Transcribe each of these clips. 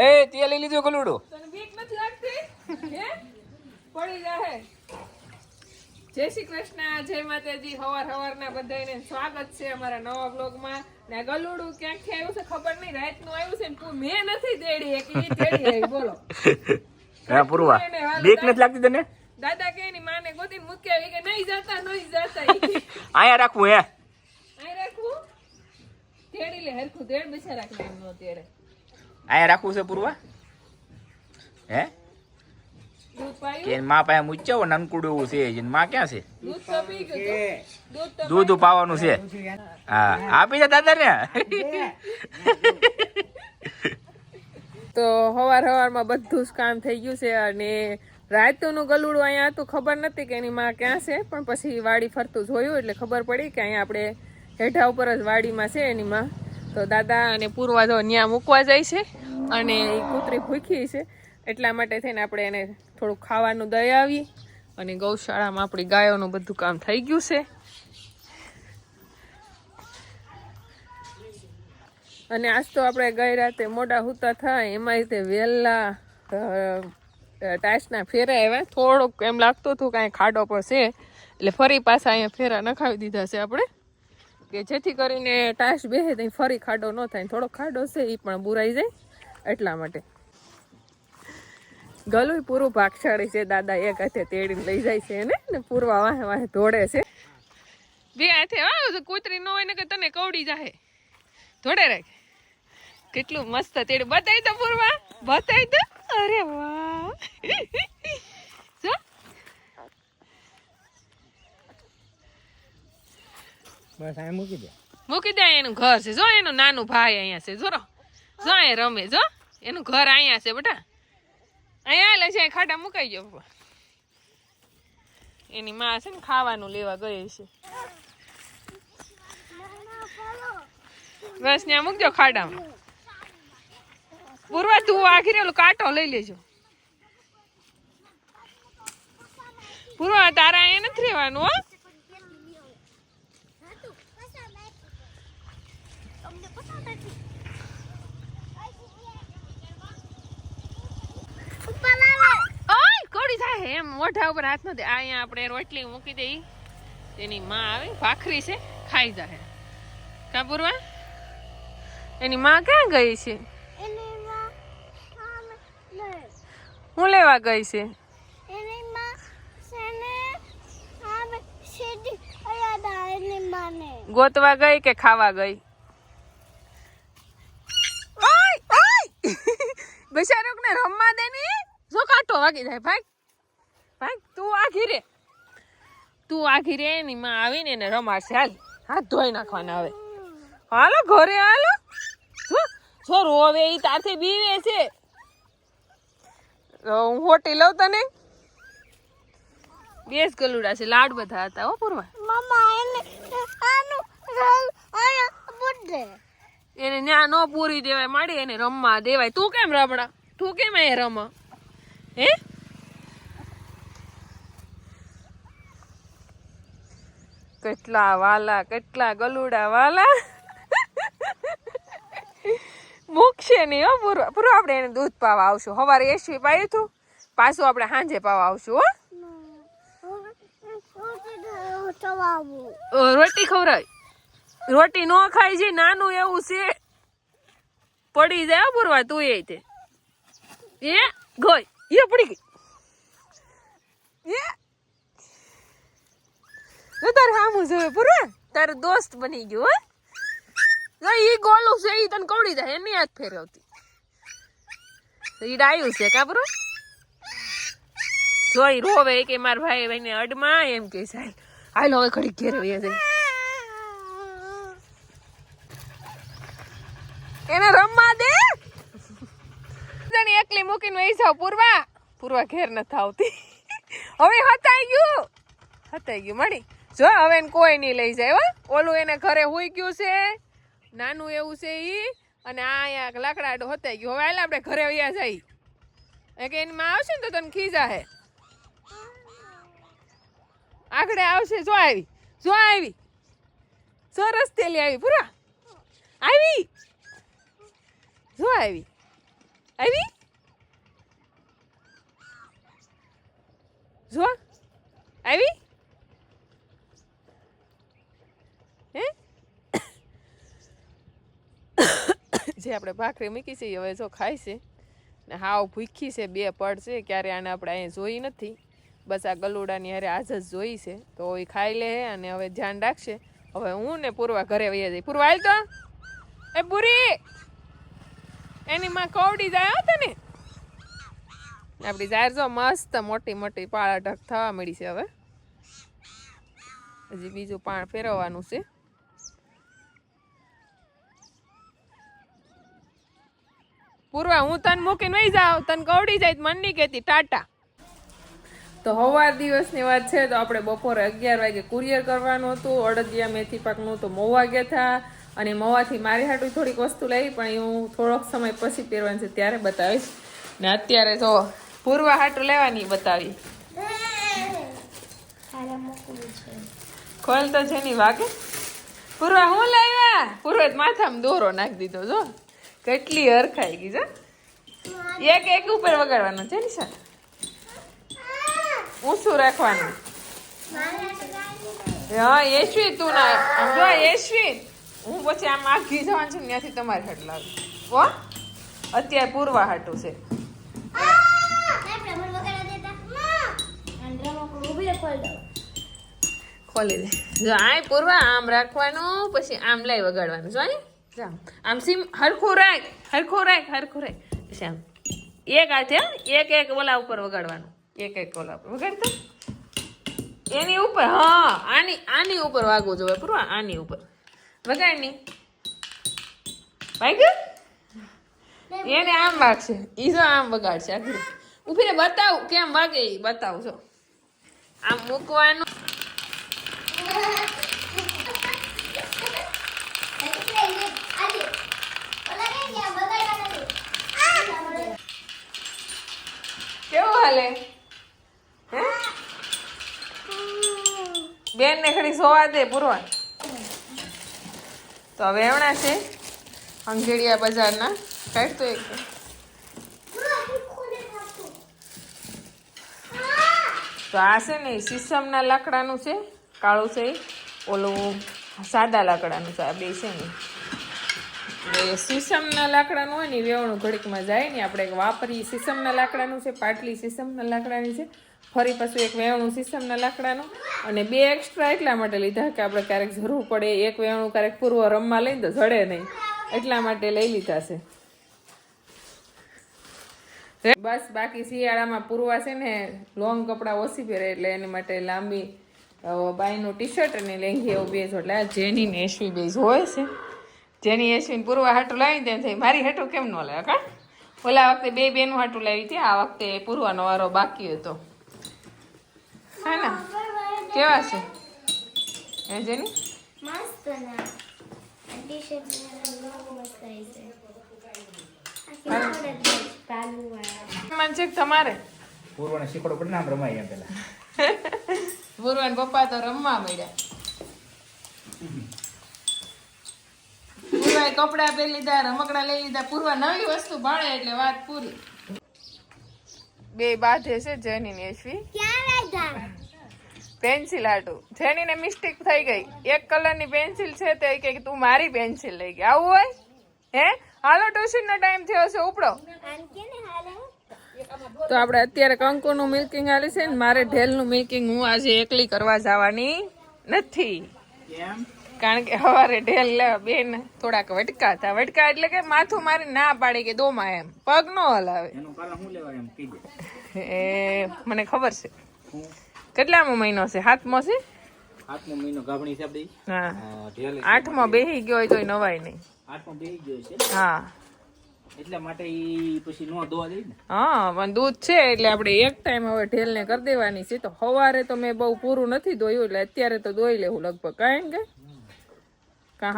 એ તે લઈ લીધું ગલુડું તને બીક નથી લાગતી? હે? પડી જાહે. જય શ્રી કૃષ્ણ જય માતાજી હવાર હવારના બધાને સ્વાગત છે અમારા નવા બ્લોગમાં ને ગલુડું ક્યાંકથી આવ્યું છે ખબર નહીં રાતનું આવ્યું છે ને પૂ- મેં નથી દેડી એક ઈ તેડી આવી બોલો. હા પૂર્વા. બીક નથી લાગતી તને? દાદા કે ની માને ગોતી મૂકી આવી કે નહીં જાતા નહીં જાતા. આયા રાખું રાખવું હે. અહીં રાખવું? તેડી લે હરખું તેડ બેસા કે એમ નો તેડે. અહીંયા રાખવું છે પૂર્વા? હે? દૂધ પાયું કે મા પાસે મૂચ્યો નાનકુડું એવું છે જેને માં ક્યાં છે? દૂધ તો પી ગયું તું. દૂધ તો દૂધ પાવાનું છે. હા. આપી દે દાદા ને? તો હવાર હવારમાં બધું જ કામ થઈ ગયું છે અને રાતનું ગલુડું અહીંયા હતું ખબર નથી કે એની માં ક્યાં છે પણ પછી વાડી ફરતું જોયું એટલે ખબર પડી કે અહીંયા આપણે હેઠા ઉપર જ વાડીમાં છે એની માં. તો દાદા અને પૂર્વા જો ત્યાં મૂકવા જાય છે અને એ કૂતરી ભૂખી છે. એટલા માટે થઈને આપણે એને થોડું ખાવાનું દઈ આવી અને ગૌશાળામાં આપણી ગાયોનું બધું કામ થઈ ગયું છે. અને આજ તો આપણે ગઈ રાતે મોડા હુતા થાય એમાં તે વહેલા ટાઈસના ફેરા આવ્યા. થોડોક એમ લાગતું હતું કાંઈ ખાડો પણ છે. એટલે ફરી પાછા અહીંયા ફેરા નખાવી દીધા છે આપણે. કે જેથી કરીને ટાઈસ બેસે ત્યાં ફરી ખાડો ન થાય. થોડો ખાડો છે એ પણ બુરાઈ જાય એટલા માટે. ગલું પૂરું ભાગશાળી છે, દાદા એક હાથે તેડીને લઈ જાય છે એને ને પૂરવા વાહે વાહે ધોડે છે. બે હાથે વાહ કૂતરી ન હોય ને કે તને કવડી જાહે. ધોડે રાખ. કેટલું મસ્ત તેડ. બતાવી દો પૂરવા. બતાવી દો. અરે વાહ જો બસ આ મૂકી દે. મૂકી દે, એનું ઘર છે. જો, એનું નાનું ભાઈ અહીંયા છે. જોરો જો એ રમે. જો, એનું ઘર અહીંયા છે, બેટા. અહીંયા આલે છે ખાડા મુકાઈ ગયો. પપ્પા એની માં છે ને ખાવાનું લેવા ગઈ છે. બસ, ત્યાં મૂકજો ખાડામાં. પૂર્વા તું આખી ઓલું કાંટો લઈ લેજો. પૂર્વા, તારા અહીંયા નથી રહેવાનું, હો. એમ મોઢા ઉપર હાથ નથી. અહીંયા આપણે રોટલી મૂકી દઈ તેની માં આવે ભાખરી છે ખાઈ જાહે. કાપુરવા એની માં ક્યાં ગઈ છે? હું લેવા ગઈ છે? ગોતવા ગઈ કે ખાવા ગઈ? બિચારોક ને રમવા દે ની જો કાંટો વાગી જાય ભાઈ. ભાઈ તું આ રે તું આ રે એની માં આવીને એને રમાડશે. હાલ હાથ ધોઈ નાખવાના હવે. હાલો ઘરે હાલો. જો રોવે ઈ તારથી બીવે છે. હું હોટી લઉં તને? બેસ ગલુડા છે લાડ બધા હતા હો પૂર્વા. એને ન્યા નો પૂરી દેવાય માડી એને રમવા દેવાય. તું કેમ રમડા તું કેમ એ રમ? હે? કેટલા વાલા, કેટલા ગલુડા વાલા. મૂકશે નહીં હો પૂરું પૂરું આપણે એને દૂધ પાવા આવશું. સવારે એસવી પાયું હતું, પાછું આપણે સાંજે પાવા આવશું, હો. રોટી ખવડાવી રોટી ન ખાય છે નાનું એવું છે. પડી જાય પૂરવા, તું એ તે. એ ગઈ એ પડી ગઈ. એ જો તારે હામું જોવે પૂરવા તારું દોસ્ત બની ગયો હો. ઈ ગોલું છે ઈ તને કવડી જાય એની હાથ ફેરવતી. ઈ ડાયું છે કા પૂરો? જોઈ રોવે કે માર ભાઈ ભાઈને અડમાં એમ કે સાહેબ હાલ. હવે ઘડી ઘેર વહી જાય. એને રમવા દે? જાણી એકલી મૂકીને વહી જાવ પૂર્વા. પૂર્વા ઘેર નથી આવતી. હવે હતાઈ ગયું. હતાઈ ગયું મળી. જો હવે કોઈ નહીં લઈ જાય, હો. ઓલું એને ઘરે હોઈ ગયું છે, નાનું એવું છે ઈ, અને આ અહીંયા લાકડાડો હતાઈ ગયું. હવે હાલ આપણે ઘરે વયા જાય એ કે એની માં આવશે ને તો તને ખીજા હે. આગળ આવશે, જો આવી જો આવી. સરસ તેલી આવી, પૂરા. આવી. જો આવી. આવી. જો. આવી હે જે આપણે ભાખરી મૂકી છે હવે જો ખાય છે. ને હાવ ભૂખી છે, બે પડ છે, ક્યારે આને આપણે અહીંયા જોઈ નથી. બસ આ ગલુડાની હારે આજ જ જોઈ છે. તો એ ખાઈ લે અને હવે ધ્યાન રાખશે. હવે હું ને પૂર્વા ઘરે વહી જઈ પૂર્વા હાલ તો. એ પૂરી એની માં કવડી જાય હતા તને. આપણી જાહેર જો મસ્ત મોટી મોટી પાળા ઢક થવા મળી છે હવે. હજી બીજું પાણ ફેરવવાનું છે. પૂર્વા, હું તને મૂકીને વહી જાઉં. તને કવડી જાય મન નહીં કહેતી, ટાટા. તો હવાર દિવસની વાત છે, તો આપણે બપોરે અગિયાર વાગે કુરિયર કરવાનું હતું. અડદિયા મેથી પાકનું તો મોવા ગયા હતા અને મોવાથી મારી હાટું થોડીક વસ્તુ લાવી પણ હું થોડોક સમય પછી પહેરવાની છે, ત્યારે બતાવીશ. ને અત્યારે તો પૂર્વા હાટું લેવાની બતાવી. ખોલ તો છે ની વાગે. પૂર્વા, હું લાવ્યા પૂર્વે માથામાં દોરો નાખી દીધો, જો. કેટલી હરખાઈ ગઈ જો એક એક ઉપર વગાડવાનો છે ને સર ઊંચું રાખવાનું. હા, યશવી, તું ના. જો, યશવી. હું પછી આમ આઘી જવાનું છું ત્યાંથી તમારે હાટ લાવું. હો? અત્યારે પૂર્વા હાટું છે. ખોલી દે. જો આ પૂર્વા આમ રાખવાનું, પછી આમ લઈ વગાડવાનું. જો, આય. જો આમ. સીમ હરખું રાખ હરખું રાખ હરખું રાખ. આમ એક હાથે એક એક ઓલા ઉપર વગાડવાનું. એક એક ઓલા ઉપર. વગાડતો? એની ઉપર, હા, આની આની ઉપર વાગવું જોવે પૂર્વા આની ઉપર. વગાડની. વાગ્યું? એને આમ વાગશે. ઈ જો આમ વગાડશે આગળ ઊભી રે બતાવ, કેમ વાગે બતાવ, જો. આમ મૂકવાનું. હાલે? હે? બેન ને ખડી સોવા દે પૂરવા તો હવે એવણા છે અંગેડિયા બજારના. કાઢતો એક. તો આ છે ને શીશમના લાકડાનું છે, કાળું છે, ઓલું સાદા લાકડાનું છે, આ બે છે ને. એટલે શીશમના લાકડાનું હોય ને વેવણું ઘડીકમાં જાય ને આપણે એક વાપરી શીશમના લાકડાનું છે, પાટલી સીસમના લાકડાની છે. ફરી પાછું એક વેવણું સીસમના લાકડાનું અને બે એક્સ્ટ્રા એટલા માટે લીધા કે આપણે ક્યારેક જરૂર પડે એક વેવણું ક્યારેક પૂર્વ રમવા લઈને તો જડે નહીં. એટલા માટે લઈ લીધા છે. બસ બાકી શિયાળામાં પૂરવા છે ને લોંગ કપડાં ઓછી પહેરે એટલે એની માટે લાંબી બાયનું ટી શર્ટ અને લેંઘી એવું બે જોડે આ જેની ને એશવી બે હોય છે. જેની એશવીને પૂર્વા હાટું લાવી તેમ થઈ મારી હાટું કેમ ન લાવે કા? ઓલા વખતે બે બેનું હાટું લાવી હતી આ વખતે પૂર્વાનો વારો બાકી હતો. હે ને? કેવા છે? હે જેની? મસ્ત ના. તમારે? પૂર્વને શીખડો પડે ને આમ રમાય પેલા પૂર્વાન પપ્પા તો રમવા મળ્યા પૂર્વાએ કપડા પહેરી લીધા રમકડા લઈ લીધા. પૂરવા નવી વસ્તુ ભાળે એટલે વાત પૂરી. બે બાધે છે જેની ને યશવી પેન્સિલ હાટું જેનીને મિસ્ટેક થઈ ગઈ. એક કલરની પેન્સિલ છે તે કે તું મારી પેન્સિલ લઈ ગઈ. આવું હોય? હે? હાલો ટ્યુશન નો ટાઈમ થયો છે ઉપડો. ને તો આપણે અત્યારે કંકુનું મિલ્કિંગ હાલે છે ને મારે ઢેલનું મિલ્કિંગ હું આજે એકલી કરવા જવાની નથી. કેમ? કારણ કે સવારે ઢેલ બેન થોડાક વટકા હતા વટકા એટલે કે માથું મારી ના પાડી કે દોમાં એમ. પગ નો હલાવે. એ મને ખબર છે. કેટલામો મહિનો છે? સાતમો છે? આઠમો મહિનો ગાભણી છે હા. આઠમો બેહી ગયો હોય તોય નવાય નહીં. આઠમો બેહી ગયો છે? હા. એટલા માટે ઈ પછી નો દોવા દે ને? હા પણ દૂધ છે એટલે આપણે એક ટાઈમ હવે ઢેલને કરી દેવાની છે. તો સવારે તો મેં બહુ પૂરું નથી ધોયું એટલે અત્યારે તો ધોઈ લેવું લગભગ. કારણ કે કાં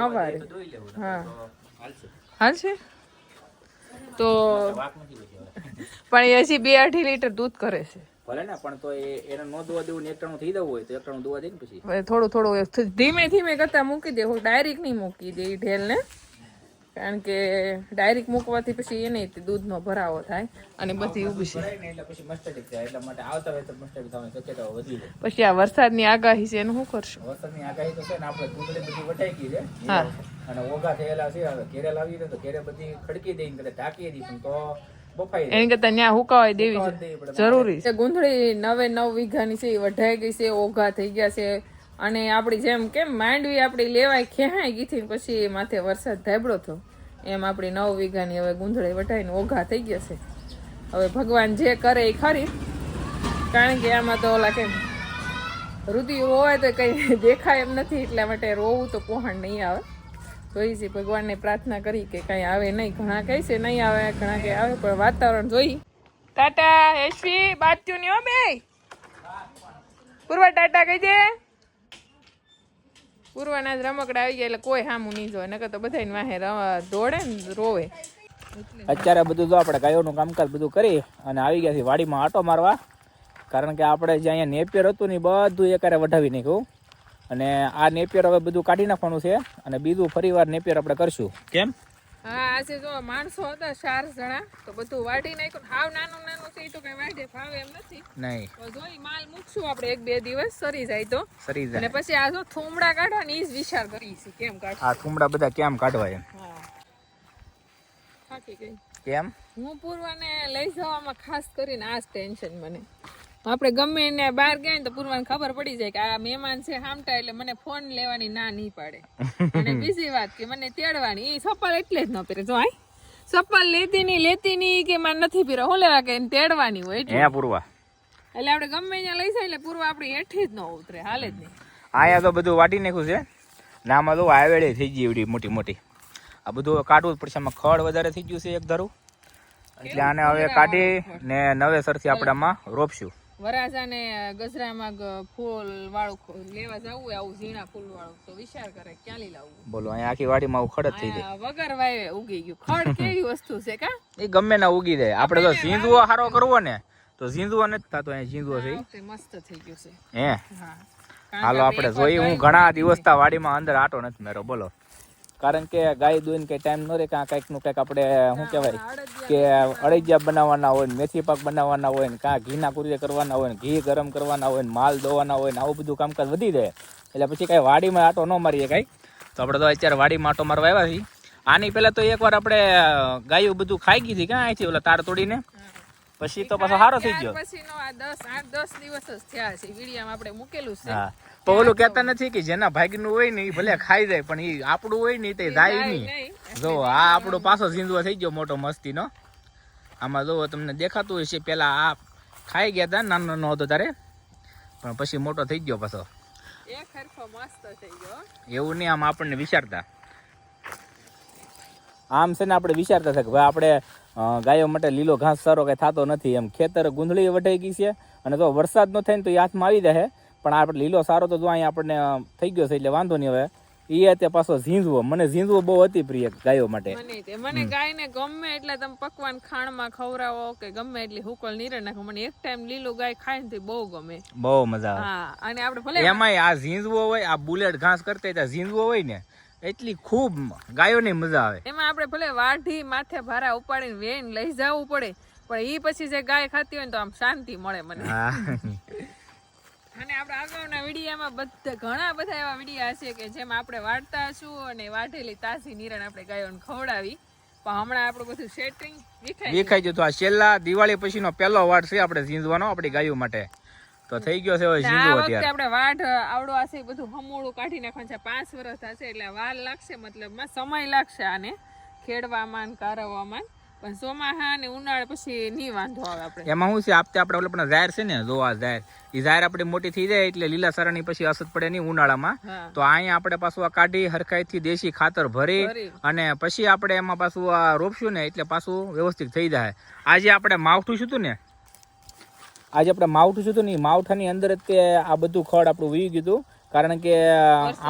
દોઈ હા. હાલશે. છે તો. પણ એ હજી બે અઢી લીટર દૂધ કરે છે. ભલે ને પણ તો એ એને ન દોવા દેવું એકટાણું થઈ જવું હોય તો એકટાણું દોવા દે ને પછી. થોડું થોડું ધીમે ધીમે કરતા મૂકી દે હું ડાયરેક્ટ નહીં મૂકી દે ઢેલ ને કારણ કે ડાયરેક્ટ મૂકવાથી પછી એને દૂધનો ભરાવો થાય અને બધી એટલે પછી આ વરસાદની આગાહી છે એનું શું કરશું? વરસાદની આગાહી તો છે ને આપણે દૂધળી બધી વટાઈ ગઈ છે. હા. અને ઓઘા થયેલા છે. હવે કેરે લાવી તો ઘેરે બધી ખડકી દઈને કદાચ ઢાંકી દઈશું તો એની કરતા ત્યાં હુકાવાય દેવી. જરૂરી છે. ગુંથળી નવે નવ વીઘાની છે એ વઢાઈ ગઈ છે ઓઘા થઈ ગયા છે અને આપણી જેમ કેમ માંડવી આપણી લેવાય ખેહાઈ ગઈ હતી પછી માથે વરસાદ ધાબડો થયો. એમ આપણી નવ વીઘાની હવે ગુંધળી વઢાઈને ઓઘા થઈ ગયા છે. હવે ભગવાન જે કરે એ ખરી. કારણ કે આમાં તો ઓલા કેમ રુધિ હોય તો કંઈ દેખાય એમ નથી, એટલા માટે રોવું તો પહોંચ નહીં આવે. જોઈ છે ભગવાનને પ્રાર્થના કરી કે કંઈ આવે નહીં. ઘણા કહે છે નહીં આવે, ઘણા કે આવે, પણ વાતાવરણ જોઈ. ટાટા એસપી બાજુ ની હો બે. પૂર્વ ટાટા કહી દે. પૂર્વાના જ રમકડા આવી ગયા એટલે કોઈ સામું નહીં જોવે. નકર તો બધાને વાહે દોડે ને રોવે. અત્યારે બધું જો આપણે ગાયોનું કામકાજ બધું કરી અને આવી ગયા છે વાડીમાં આટો મારવા. કારણ કે આપણે જે અહીંયા નેપિયર હતું ને બધું એકારે વઢાવી નાખ્યું. અને આ નેપિયર હવે બધું કાઢી નાખવાનું છે. અને બીજું ફરીવાર નેપિયર આપણે કરશું. કેમ? હા આજે જો માણસો હતા ચાર જણા તો બધું વાઢી નાખ્યું. હાવ નાનું નાનું છે તો કઈ વાઢે ફાવે એમ નથી. નહીં. તો જોઈ માલ મૂકશું આપણે એક બે દિવસ સરી જાય તો. સરી અને પછી આ જો થોમડા કાઢવાની ઈ જ વિચાર કરી છે કેમ કાઢ આ થુમડા બધા કેમ કાઢવા એમ? હા. થાકી ગઈ. કેમ? હું પૂર્વાને લઈ જવામાં ખાસ કરીને આ જ ટેન્શન મને. આપણે ગમે એને બહાર ગયા ને તો પૂર્વાને ખબર પડી જાય કે આ મહેમાન છે હામટા એટલે મને ફોન લેવાની ના નહીં પાડે. અને બીજી વાત કે મને તેડવાની એ સપ્પલ એટલે જ ન પહેરે. જો આય સપ્પલ લેતી નહીં લેતી નહીં કે મારે નથી પીરો હું લેવા કે તેડવાની હોય એટલે. પૂરવા. એટલે આપણે ગમે ત્યાં લઈ જાય એટલે પૂર્વ આપણી હેઠી જ ન ઉતરે હાલે જ નહીં. આયા તો બધું વાટી નાખ્યું છે. નામાં તો આવેડે થઈ ગઈ એવડી મોટી મોટી. આ બધું કાઢવું જ પડશે. આમાં ખડ વધારે થઈ ગયું છે એક ધરું. એટલે આને હવે કાઢી ને નવેસરથી આપણે આમાં રોપશું. વરાજા ને ગજરામાં ફૂલ વાળું લેવા જવું હોય આવું ઝીણા ફૂલ વાળું તો વિચાર કરે ક્યાંથી લાવવું બોલો અહીંયા આખી વાડીમાં ખડ થઈ જાય. વગર વાવે ઉગી ગયું. ખડ કેવી વસ્તુ છે કા? એ ગમે ના ઉગી જાય. આપણે તો ઝીંદુઓ હારો કરવો ને તો ઝીંદુઓ નથી થતો અહીંયા ઝીંદુઓ છે મસ્ત થઈ ગયું છે. હે? હાલો આપણે જોઈએ હું ઘણા દિવસ વાડીમાં અંદર આટો નથી મેરો બોલો. કારણ કે ગાય દોઈને કઈ ટાઈમ ન રહે કાં કંઈકનું કંઈક આપણે શું કહેવાય? કે અળૈયા બનાવવાના હોય ને મેથી પાક બનાવવાના હોય ને કાં ઘીના કુરિયા કરવાના હોય ને ઘી ગરમ કરવાના હોય ને માલ દોવાના હોય ને આવું બધું કામકાજ વધી જાય. એટલે પછી કાંઈ વાડીમાં આટો ન મારીએ કાંઈ. તો આપણે તો અત્યારે વાડીમાં આટો મારવા આવ્યા છીએ. આની પહેલાં તો એકવાર આપણે ગાયું બધું ખાઈ ગઈ હતી કાં અહીંથી? ઓલા તાર તોડીને? પછી તો પાછો સારો થઈ ગયો. પછી નો આ 10 8 10 દિવસ જ થયા છે. વિડીયામાં આપણે મૂકેલું છે. હા. તો ઓલું કહેતા નથી કે જેના ભાગ્યનું હોય ને એ ભલે ખાઈ જાય પણ એ આપણું હોય ને તે જાય નહીં. જો આ આપણો પાછો ઝીંદવો થઈ ગયો મોટો મસ્તીનો. આમાં જો તમને દેખાતું હોય છે પેલા આ ખાઈ ગયા હતા નાનો નાનો હતો તારે. પણ પછી મોટો થઈ ગયો પાછો. એક હરખો મસ્ત થઈ ગયો. એવું નહીં આમ આપણને વિચારતા. આમ છે ને આપણે વિચારતા છે કે ભાઈ આપણે ગાયો માટે લીલો ઘાસ સારો કઈ થતો નથી. એમ ખેતર ગુંધળી વઢાઈ ગઈ છે અને જો વરસાદ ન થાય ને તો એ હાથમાં આવી જાય પણ આપણે લીલો સારો તો જો અહીંયા આપણને થઈ ગયો છે એટલે વાંધો નહીં હવે. એ અત્યારે પાછો ઝીંઝવો. મને ઝીંઝવો બહુ અતિ પ્રિય ગાયો માટે. મને ગાય ને ગાયને ગમે એટલે તમે પકવાન ખાણમાં ખવરાવો કે ગમે એટલી હુકલ નીરે નાખો. મને એક ટાઈમ લીલું ગાય ખાય ને બહુ ગમે. બહુ મજા આવે. હા અને આપણે ભલે એમાંય આ ઝીંઝવો હોય આ બુલેટ ઘાસ કરતા ઝીંઝવો હોય ને એટલી ખૂબ ગાયોની મજા આવે. એમાં આપણે ભલે વાઢી માથે ભારા ઉપાડીને વેન લઈ જવું પડે પણ એ પછી જે ગાય ખાતી હોય ને તો આમ શાંતિ મળે મને. અને આપણે અગાઉના વિડીયામાં બધા ઘણા બધા એવા વિડીયા છે કે જેમાં આપણે વાળતા છું અને વાઢેલી તાજી નિરણ આપણે ગાયોને ખવડાવી પણ હમણાં આપણું બધું સેટિંગ દેખાય દેખાઈ જતું આ છેલ્લા દિવાળી પછીનો પહેલો વાડ છે આપણે ઝીંધવાનો આપણી ગાયો માટે. તો થઈ ગયો છે હવે ઝીંગો અત્યારે. આપણે વાઢ આવડો એ બધું હમોળું કાઢી નાખવાનું છે. પાંચ વર્ષ થશે એટલે વાર લાગશે મતલબ સમય લાગશે આને ખેડવામાં ને કારવામાં પણ ચોમાસા ને ઉનાળે પછી નહીં વાંધો આવે આપણે. એમાં શું છે આપતે આપણે ઓલા પણ ઝાયર છે ને જો આ ઝાહેર એ ઝાયર આપણે મોટી થઈ જાય એટલે લીલા સારાની પછી અસર પડે નહીં ઉનાળામાં. તો અહીંયા આપણે પાછું આ કાઢી હરખાઈથી દેશી ખાતર ભરી ભરી. અને પછી આપણે એમાં પાછું આ રોપશું ને એટલે પાછું વ્યવસ્થિત થઈ જાય. આજે આપણે માવઠું શું હતું ને આજે આપણે માવઠું છું હતું ને માવઠાની અંદર જ તે આ બધું ખડ આપણું વી ગયું કારણ કે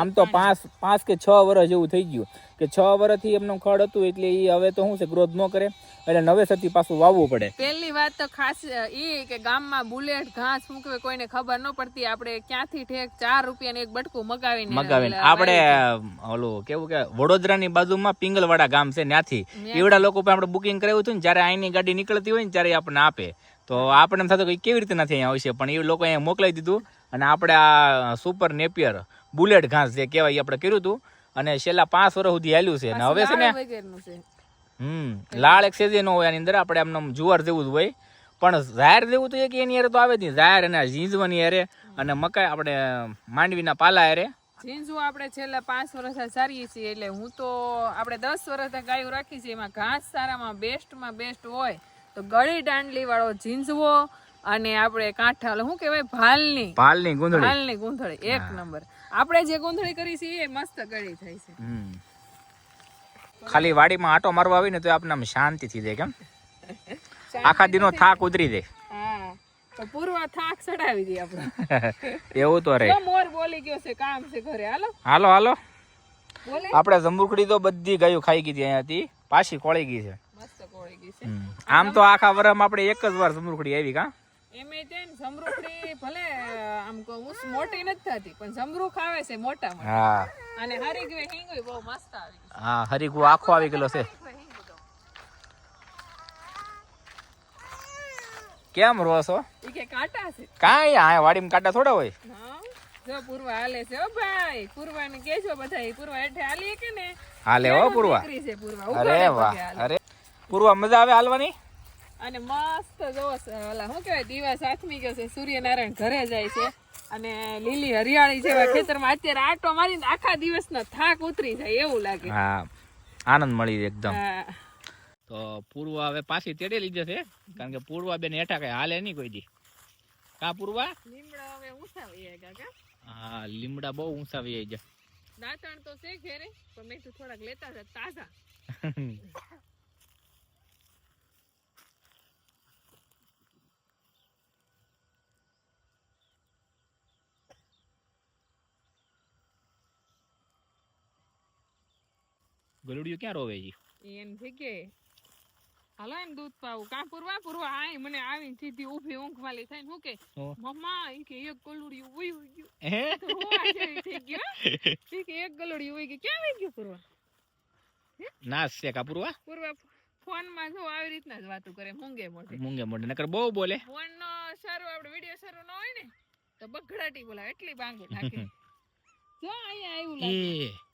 આમ તો પાંચ પાંચ કે છ વર્ષ જેવું થઈ ગયું. કે છ વર્ષથી એમનું ખડ હતું એટલે એ હવે તો શું છે ગ્રોથ ન કરે. એટલે નવેસરથી પાછું વાવવું પડે. પહેલી વાત તો ખાસ એ કે ગામમાં બુલેટ ઘાસ મૂકવે કોઈને ખબર ન પડતી. આપણે ક્યાંથી ઠેક ચાર રૂપિયાનું એક બટકું મગાવીને મગાવીને. આપણે ઓલું કેવું કે વડોદરાની બાજુમાં પિંગલવાડા ગામ છે ત્યાંથી એવડા લોકો પણ આપણે બુકિંગ કરાવ્યું હતું ને જ્યારે અહીંની ગાડી નીકળતી હોય ને ત્યારે આપણને આપે. તો આપણે એમ થતું કે કેવી રીતે નથી અહીંયા આવશે પણ એ લોકો અહીંયા મોકલાવી દીધું અને આપણે આ સુપર નેપિયર બુલેટ ઘાસ જે કહેવાય એ આપણે કર્યું હતું અને છેલ્લા પાંચ વર્ષ સુધી હાલ્યું છે. અને હવે છે ને હમ લાળ એક સેજે નો હોય એની અંદર આપણે આમ જુવાર જેવું જ હોય. પણ ઝાયર જેવું તો એક એની યારે તો આવે જ નહીં. ઝાયર અને ઝીંઝવાની યારે અને મકાઈ આપણે માંડવીના પાલા યારે ઝીંઝું આપણે છેલ્લા પાંચ વર્ષ સારીએ છીએ એટલે હું તો આપણે દસ વર્ષ ગાયો રાખી છે. એમાં ઘાસ સારામાં બેસ્ટમાં બેસ્ટ હોય. તો ગળી દાંડલી વાળો ઝીંઝવો અને આપણે કાંઠા શું કહેવાય? ભાલની. ભાલની ગુંધળી ભાલની ગુંધળી એક નંબર. આપણે જે ગુંધળી કરી છે એ મસ્ત ગળી થાય છે. ખાલી વાડીમાં આટો મારવા આવી ને તો આપણે આમ શાંતિ થઈ જાય કેમ? આખા દિનો થાક ઉતરી જાય તો પૂર્વ થાક ચડાવી દે આપણે. એવું તો રે. મોર બોલી ગયો છે કામ છે ઘરે. હાલો. હાલો હાલો. આપણે જંબુકડી તો બધી ગાયો ખાઈ ગઈ હતી અહીંયાથી પાછી કોળી ગઈ છે. આમ તો આખા વરમાં આપણે એક જ વાર સમરૂખડી આવી કા? એમે તે સમરૂખડી ભલે આમ કો ઉસ મોટી નથી થતી પણ સમરૂખ આવે છે મોટા હા. અને હરીગવે બહુ મસ્ત આવી હા હરીગુ આખો આવી ગયેલો છે. કેમ રો છો? કે કાંટા છે. કાંઈ આ વાડીમાં કાંટા થોડા હોય? જો પૂર્વા હાલે છે ઓ ભાઈ. પૂર્વા ને કેજો બધા પૂર્વા હેઠે હાલી કે ને? હાલે ઓ પૂર્વા? અરે વાહ. અરે પૂર્વા મજા આવે હાલવાની? અને મસ્ત જો ઓલા શું કહેવાય દિવસ આથમી ગયો છે સૂર્યનારાયણ ઘરે જાય છે. અને લીલી હરિયાળી જેવા ખેતરમાં અત્યારે આટો મારીને આખા દિવસનો થાક ઉતરી જાય એવું લાગે. હા આનંદ મળી જાય એકદમ. તો પૂર્વા હવે પાછી તેડે લીધે છે કારણ કે પૂર્વા બેન હેઠા કઈ હાલે નહીં કોઈ દી. કા પૂર્વા? લીમડા હવે ઊંચા વહી ગયા કાકા હા લીમડા બહુ ઊંચા વી જાય દાંતણ તો છે ઘેરે પણ મેં થોડાક લેતા હતા તાજા. ગલુડિયું ક્યાં રોવે છે? એમ જગ્યાએ હાલો એમ દૂધ પાવું. કાં પૂરવા? પૂરવા આય. મને આવીને સીધી ઊભી ઊંઘ વાલી થઈને હું કે મમ્મા કે એક ગલુડિયું ઉઈ ઉઈ ગયું. હે? તો રોવા જેવી થઈ ગયો ઈ કે એક ગલુડિયું ઉઈ ગયું. ક્યાં વઈ ગયું પૂરવા? નાશ છે કા પૂરવા? પૂરવા ફોનમાં જો આવી રીતના જ વાતો કરે મૂંગે મોઢે. મૂંગે મોઢે નકર બહુ બોલે. ફોન નો શરૂ આપણે વિડિયો શરૂ ન હોય ને તો બગડાટી બોલા એટલી બાંગો નાખે. જો અહીંયા આવ્યું લાગે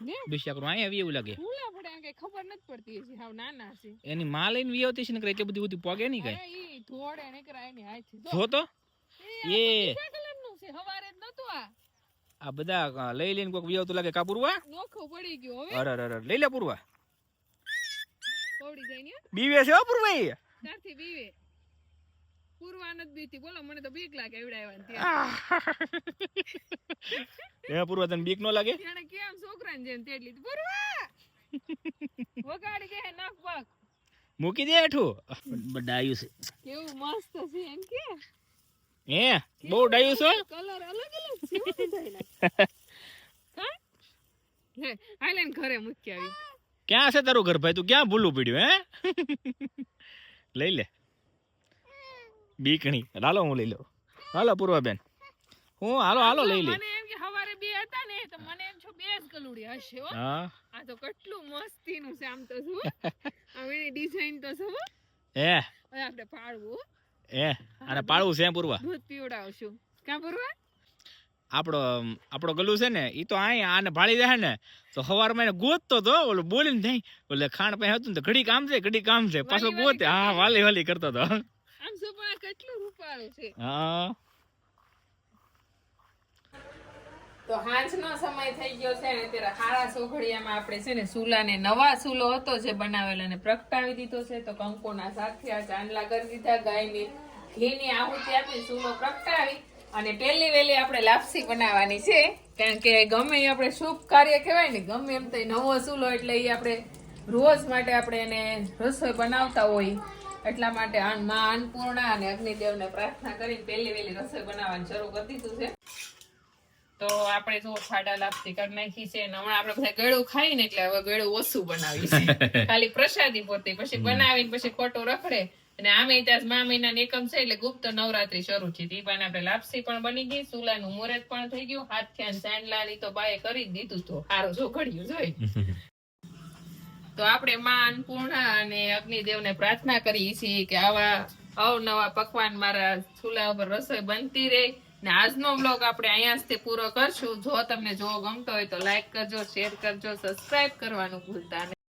ને? અહીંયા આવી એવું લાગે. ભૂલા પડે કે ખબર નથી પડતી છે હાવ નાના છે. એની માં લઈને વી આવતી છે ને એટલે બધી બધી પોગે નહીં કઈ? ધોળે ને એની હાથથી જો. જો તો. એ કલર આ છે. હવારે જ નતું આ. આ બધા લઈ લઈને કોઈક વી આવતું લાગે કા પૂર્વા નોખું પડી ગયો હવે. અરે અરે લઈ લે પૂર્વા. પડી જાય ને બીવે છે હો ત્યાંથી બીવે? પૂરવા નથી બીતી બોલો મને તો બીક લાગે એવડાવ્યા ને એ પૂર્વા તને બીક નો લાગે? જાણે કેમ છોકરાને જેમ તેડલી પૂરવા! વગાડી દે નાક પાક. મૂકી દે હેઠું. ડાયું છે. કેવું મસ્ત છે એમ કે. હે? બહુ ડાયું છો? કલર અલગ અલગ છે. હો બધાયના. હા? લે હાલે ઘરે મૂકી આવી. ક્યાં છે તારું ઘર ભાઈ? તું ક્યાં ભૂલું પડ્યું હે? લઈ લે. બીકણી. હાલો હું લઈ લઉં. હાલો પૂર્વાબેન. હું હાલો હાલો લઈ લઈ. મને એમ કે હવારે બે હતા ને તો મને એમ છો બે જ કલુડી હશે હો. હા. આ તો કેટલું મસ્તીનું છે આમ તો શું હવે ડિઝાઇન તો શું હે હવે આપણે પાડવું હે. અને પાળવું છે પૂર્વા. દૂધ પીવડાવશું. કાં પૂરવા? આપણો આપણો ગલું છે ને એ તો અહીંયા આને ભાળી જાય ને તો સવારમાં એને ગોતતો તો ઓલું બોલીને નહીં ઓલે ખાણ પાસે હતું ને તો ઘડી કામ છે ઘડી કામ છે પાછો ગોતે. હા વાલી વાલી કરતો તો આમ શું પણ આ કેટલું રૂપાળું છે. હા. તો હાંજનો સમય થઈ ગયો છે અને ત્યારે હારા સોઘડિયામાં આપણે છે ને સુલાને નવા સુલો હતો જે બનાવેલો અને પ્રગટાવી દીધો છે. તો કંકોના સાથે આ ચાંદલા કરી દીધા ગાયને ઘીની આહુતિ આપી સુલો પ્રગટાવી અને પહેલી વેલી આપણે લાપસી બનાવવાની છે. કારણ કે ગમે એ આપણે શુભ કાર્ય કહેવાય ને ગમે એમ તો નવો સુલો એટલે એ આપણે રોજ માટે આપણે એને રસોઈ બનાવતા હોય. એટલા માટે માં અન્નપૂર્ણા અને અગ્નિદેવને પ્રાર્થના કરી પહેલી વહેલી રસોઈ બનાવવાની શરૂ કરી દીધું છે. તો આપણે જો ફાડા લાપસી કરી નાખી છે અને હમણાં આપણે બધા ગળું ખાઈ ને એટલે હવે ગળું ઓછું બનાવી છે ખાલી પ્રસાદી પોતે પછી બનાવીને પછી ખોટું રખડે. અને આમે ત્યાં મા મહિના એકમ છે એટલે ગુપ્ત નવરાત્રી શરૂ છે તે પણ આપણે લાપસી પણ બની ગઈ સુલાનું મુહૂર્ત પણ થઈ ગયું. હાથ થયા ચાંદલા ની તો બાએ કરી દીધું તો હારું જો ઘડ્યું જોઈ તો આપણે માં અન્નપૂર્ણા અને અગ્નિદેવને પ્રાર્થના કરીએ છીએ કે આવા અવનવા પકવાન મારા ચૂલા ઉપર રસોઈ બનતી રહે. ને આજનો બ્લોગ આપણે અહીંયા પૂરો કરશું. જો તમને જો ગમતો હોય તો લાઈક કરજો શેર કરજો સબસ્ક્રાઈબ કરવાનું ભૂલતા નહીં.